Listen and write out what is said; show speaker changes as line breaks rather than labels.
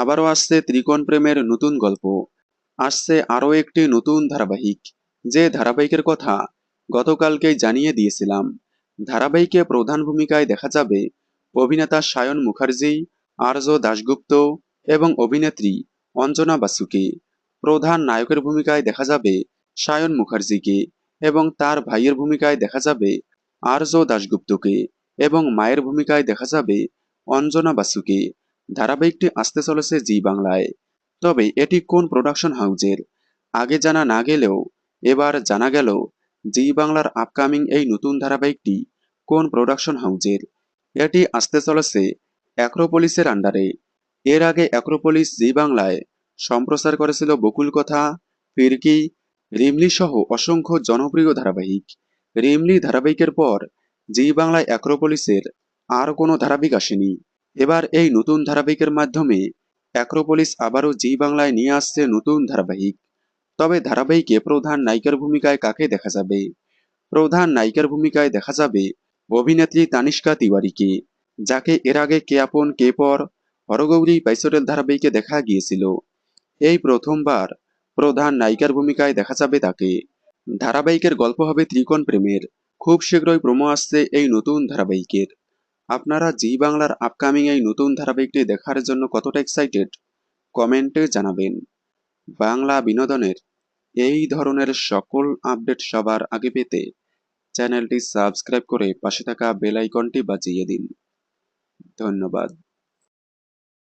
আবারও আসছে ত্রিকোণ প্রেমের নতুন গল্প। আসছে আরও একটি নতুন ধারাবাহিক। যে ধারাবাহিকের কথা গতকালকেই জানিয়ে দিয়েছিলাম, ধারাবাহিকে প্রধান ভূমিকায় দেখা যাবে অভিনেতা সায়ন মুখার্জি আর্য দাশগুপ্ত এবং অভিনেত্রী অঞ্জনা বাসুকে। প্রধান নায়কের ভূমিকায় দেখা যাবে সায়ন মুখার্জিকে এবং তার ভাইয়ের ভূমিকায় দেখা যাবে আর্য দাশগুপ্তকে এবং মায়ের ভূমিকায় দেখা যাবে অঞ্জনা বাসুকে। ধারাবাহিকটি আসতে চলেছে জি বাংলায়। তবে এটি কোন প্রোডাকশন হাউজের আগে জানা না গেলেও, এবার জানা গেল জি বাংলার আপকামিং এই নতুন ধারাবাহিকটি কোন প্রোডাকশন হাউজের এটি আসতে চলেছে অ্যাক্রোপলিসের আন্ডারে এর আগে অ্যাক্রোপলিস জি বাংলায় সম্প্রচার করেছিল বকুল কথা, ফিরকি, রিমলি সহ অসংখ্য জনপ্রিয় ধারাবাহিক। রিমলি ধারাবাহিকের পর জি বাংলায় অ্যাক্রোপলিসের আর কোনো ধারাবাহিক আসেনি। এবার এই নতুন ধারাবাহিকের মাধ্যমে অ্যাক্রোপলিস আবারও জি বাংলায় নিয়ে আসছে নতুন ধারাবাহিক। তবে ধারাবাহিকে প্রধান নায়িকার ভূমিকায় কাকে দেখা যাবে? প্রধান নায়িকার ভূমিকায় দেখা যাবে অভিনেত্রী তানিষ্কা তিওয়ারিকে, যাকে এর আগে কে আপন, কে পর, হরগৌরী পাইসরেল ধারাবাহিকে দেখা গিয়েছিল। এই প্রথমবার প্রধান নায়িকার ভূমিকায় দেখা যাবে তাকে। ধারাবাহিকের গল্প হবে ত্রিকোণ প্রেমের। খুব শীঘ্রই প্রমো আসছে এই নতুন ধারাবাহিকের। আপনারা জি বাংলার আপকামিং এই নতুন ধারাবাহিকটি দেখার জন্য কতটা এক্সাইটেড কমেন্টে জানাবেন। বাংলা বিনোদনের এই ধরনের সকল আপডেট সবার আগে পেতে চ্যানেলটি সাবস্ক্রাইব করে পাশে থাকা বেল আইকনটি বাজিয়ে দিন। ধন্যবাদ।